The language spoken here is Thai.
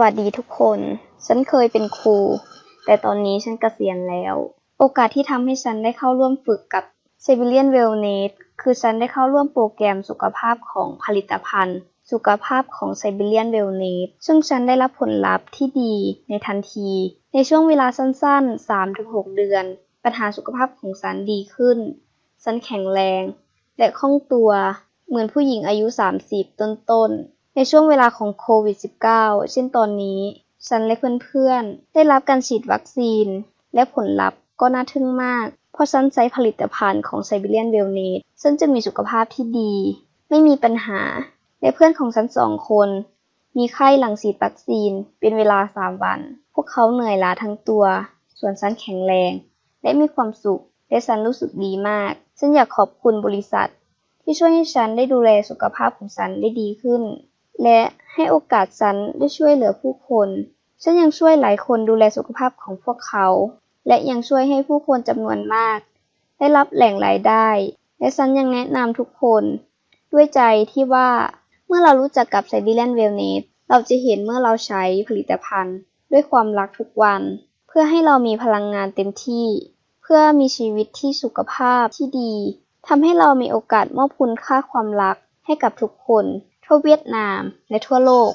วัสดีทุกคน ฉันเคยเป็นครู แต่ตอนนี้ฉันเกษียณแล้ว โอกาสที่ทำให้ฉันได้เข้าร่วมฝึกกับ s i b i l i a n Wellness คือฉันได้เข้าร่วมโปรแกรมสุขภาพของผลิตภัณฑ์ สุขภาพของ s i b i l i a n Wellness ซึ่งฉันได้รับผลลัพธ์ที่ดีในทันที ในช่วงเวลาสั้นๆ 3-6 เดือน ปัญหาสุขภาพของฉันดีขึ้น ฉันแข็งแรง และคล่องตัวเหมือนผู้หญิงอายุ 30 ต้นๆ ในช่วงเวลาของโควิด -19 เช่นตอนนี้ ฉันและเพื่อนๆ ได้รับการฉีดวัคซีน และผลลัพธ์ก็น่าทึ่งมาก เพราะฉันใช้ผลิตภัณฑ์ของ Siberian Wellness ซึ่งจะมีสุขภาพที่ดี ไม่มีปัญหา และเพื่อนของฉันสองคน มีไข้หลังฉีดวัคซีนเป็นเวลา3วัน พวกเขาเหนื่อยล้าทั้งตัว ส่วนฉันแข็งแรง และมีความสุข และฉันรู้สึกดีมาก ฉันอยากขอบคุณบริษัท ที่ช่วยให้ฉันได้ดูแลสุขภาพของฉันได้ดีขึ้น และให้โอกาสฉันได้ช่วยเหลือผู้คน ฉันยังช่วยหลายคนดูแลสุขภาพของพวกเขา และยังช่วยให้ผู้คนจำนวนมาก ได้รับแหล่งรายได้ และฉันยังแนะนำทุกคน ด้วยใจที่ว่าเมื่อเรารู้จักกับ s i b e r i a n Wellness เราจะเห็นเมื่อเราใช้ผลิตภัณฑ์ ด้วยความรักทุกวัน เพื่อให้เรามีพลังงานเต็มที่ เพื่อมีชีวิตที่สุขภาพที่ดีทำให้เรามีโอกาสมอบคุณค่าความรักให้กับทุกคน ทั่วเวียดนามและทั่วโลก